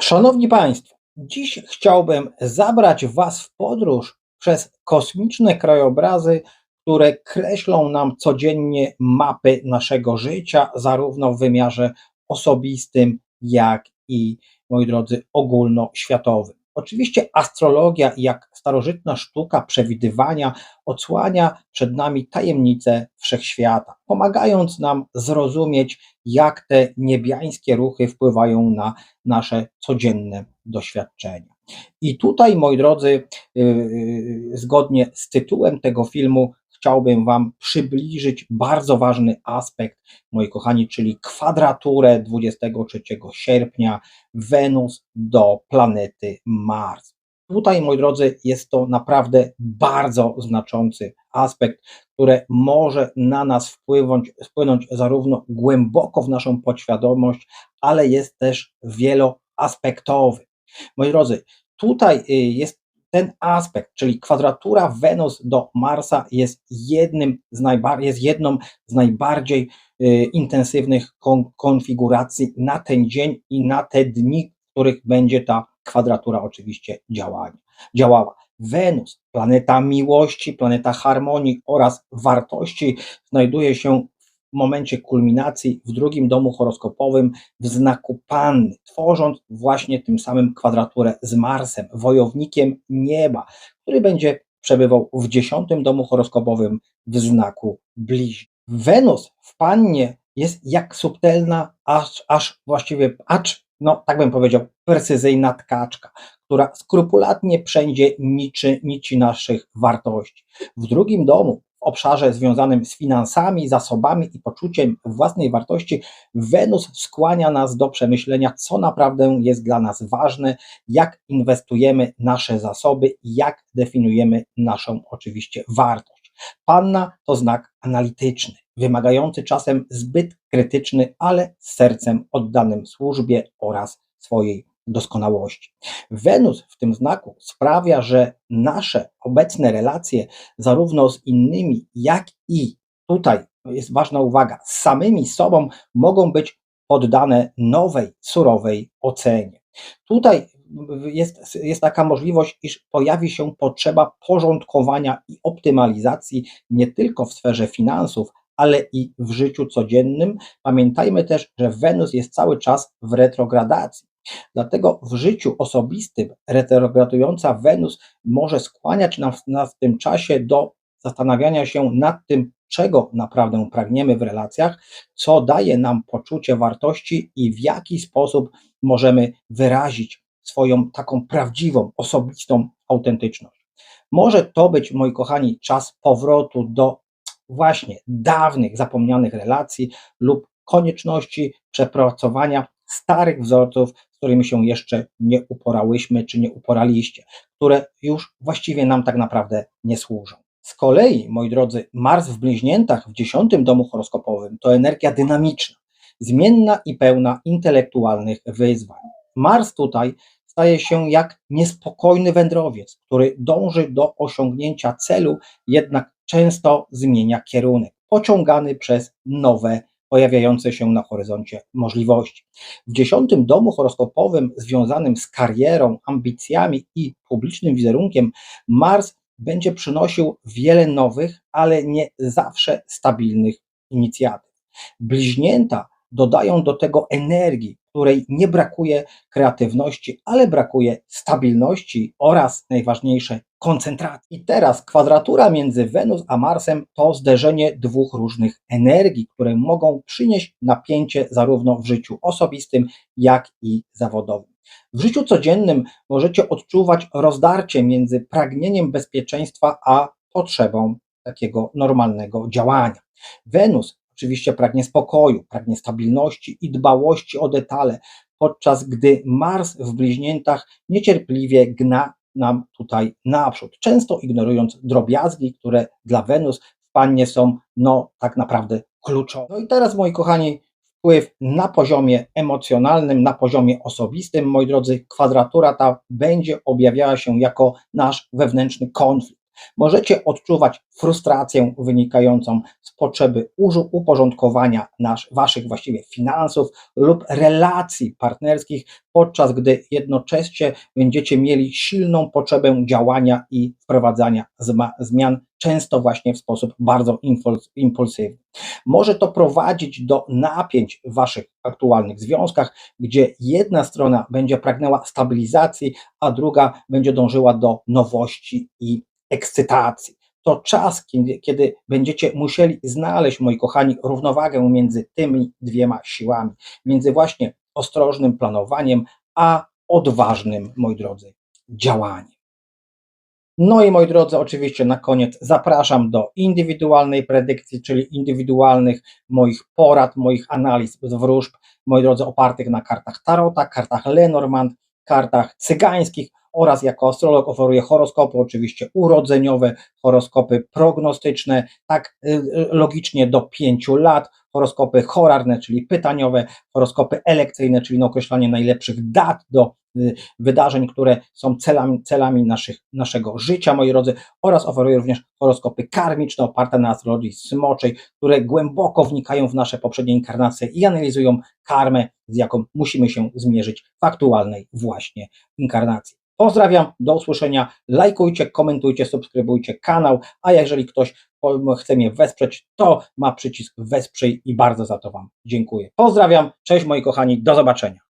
Szanowni Państwo, dziś chciałbym zabrać Was w podróż przez kosmiczne krajobrazy, które kreślą nam codziennie mapy naszego życia, zarówno w wymiarze osobistym, jak i, moi drodzy, ogólnoświatowym. Oczywiście astrologia, jak starożytna sztuka przewidywania, odsłania przed nami tajemnice wszechświata, pomagając nam zrozumieć, jak te niebiańskie ruchy wpływają na nasze codzienne doświadczenia. I tutaj, moi drodzy, yy, yy, zgodnie z tytułem tego filmu, chciałbym Wam przybliżyć bardzo ważny aspekt, moi kochani, czyli kwadraturę 23 sierpnia Wenus do planety Mars. Tutaj, moi drodzy, jest to naprawdę bardzo znaczący aspekt, który może na nas wpłynąć, wpłynąć zarówno głęboko w naszą podświadomość, ale jest też wieloaspektowy. Moi drodzy, tutaj y, jest ten aspekt, czyli kwadratura Wenus do Marsa jest jednym z jest jedną z najbardziej y, intensywnych kon, konfiguracji na ten dzień i na te dni, w których będzie ta kwadratura oczywiście działania, działała. Wenus, planeta miłości, planeta harmonii oraz wartości, znajduje się w momencie kulminacji w drugim domu horoskopowym w znaku Panny, tworząc właśnie tym samym kwadraturę z Marsem, wojownikiem nieba, który będzie przebywał w dziesiątym domu horoskopowym w znaku bliźni. Wenus w Pannie jest jak subtelna, aż, aż właściwie, acz, no tak bym powiedział, precyzyjna tkaczka, która skrupulatnie przędzie niczy, nici naszych wartości. W drugim domu obszarze związanym z finansami, zasobami i poczuciem własnej wartości, Wenus skłania nas do przemyślenia, co naprawdę jest dla nas ważne, jak inwestujemy nasze zasoby jak definiujemy naszą oczywiście wartość. Panna to znak analityczny, wymagający czasem zbyt krytyczny, ale z sercem oddanym służbie oraz swojej doskonałości. Wenus w tym znaku sprawia, że nasze obecne relacje, zarówno z innymi, jak i tutaj jest ważna uwaga, z samymi sobą, mogą być poddane nowej, surowej ocenie. Tutaj jest, jest taka możliwość, iż pojawi się potrzeba porządkowania i optymalizacji nie tylko w sferze finansów, ale i w życiu codziennym. Pamiętajmy też, że Wenus jest cały czas w retrogradacji. Dlatego w życiu osobistym retrogradująca Wenus może skłaniać nas, w tym czasie do zastanawiania się nad tym, czego naprawdę pragniemy w relacjach, co daje nam poczucie wartości i w jaki sposób możemy wyrazić swoją taką prawdziwą, osobistą autentyczność. Może to być, moi kochani, czas powrotu do właśnie dawnych, zapomnianych relacji lub konieczności przepracowania starych wzorców, z którymi się jeszcze nie uporałyśmy, czy nie uporaliście, które już właściwie nam tak naprawdę nie służą. Z kolei, moi drodzy, Mars w bliźniętach w dziesiątym domu horoskopowym to energia dynamiczna, zmienna i pełna intelektualnych wyzwań. Mars tutaj staje się jak niespokojny wędrowiec, który dąży do osiągnięcia celu, jednak często zmienia kierunek, pociągany przez nowe pojawiające się na horyzoncie możliwości. W dziesiątym domu horoskopowym związanym z karierą, ambicjami i publicznym wizerunkiem Mars będzie przynosił wiele nowych, ale nie zawsze stabilnych inicjatyw. Bliźnięta dodają do tego energii, której nie brakuje kreatywności, ale brakuje stabilności oraz najważniejsze koncentracji. I teraz kwadratura między Wenus a Marsem to zderzenie dwóch różnych energii, które mogą przynieść napięcie zarówno w życiu osobistym, jak i zawodowym. W życiu codziennym możecie odczuwać rozdarcie między pragnieniem bezpieczeństwa a potrzebą takiego normalnego działania. Wenus oczywiście pragnie spokoju, pragnie stabilności i dbałości o detale, podczas gdy Mars w bliźniętach niecierpliwie gna nam tutaj naprzód, często ignorując drobiazgi, które dla Wenus w Pannie są no tak naprawdę kluczowe. No i teraz moi kochani, wpływ na poziomie emocjonalnym, na poziomie osobistym, moi drodzy, kwadratura ta będzie objawiała się jako nasz wewnętrzny konflikt. Możecie odczuwać frustrację wynikającą z potrzeby uporządkowania nasz, waszych właściwie finansów lub relacji partnerskich, podczas gdy jednocześnie będziecie mieli silną potrzebę działania i wprowadzania zmian, często właśnie w sposób bardzo impuls- impulsywny. Może to prowadzić do napięć w waszych aktualnych związkach, gdzie jedna strona będzie pragnęła stabilizacji, a druga będzie dążyła do nowości i ekscytacji. To czas, kiedy, będziecie musieli znaleźć, moi kochani, równowagę między tymi dwiema siłami, między właśnie ostrożnym planowaniem, a odważnym, moi drodzy, działaniem. No i moi drodzy, oczywiście na koniec zapraszam do indywidualnej predykcji, czyli indywidualnych moich porad, moich analiz wróżb, moi drodzy, opartych na kartach Tarota, kartach Lenormand, kartach cygańskich oraz jako astrolog oferuję horoskopy oczywiście urodzeniowe, horoskopy prognostyczne, tak y, y, logicznie do pięciu lat, horoskopy horarne, czyli pytaniowe, horoskopy elekcyjne, czyli na określanie najlepszych dat do y, wydarzeń, które są celami, celami naszych, naszego życia, moi drodzy, oraz oferuję również horoskopy karmiczne oparte na astrologii smoczej, które głęboko wnikają w nasze poprzednie inkarnacje i analizują karmę, z jaką musimy się zmierzyć w aktualnej właśnie inkarnacji. Pozdrawiam, do usłyszenia, lajkujcie, komentujcie, subskrybujcie kanał, a jeżeli ktoś chce mnie wesprzeć, to ma przycisk wesprzyj i bardzo za to Wam dziękuję. Pozdrawiam, cześć moi kochani, do zobaczenia.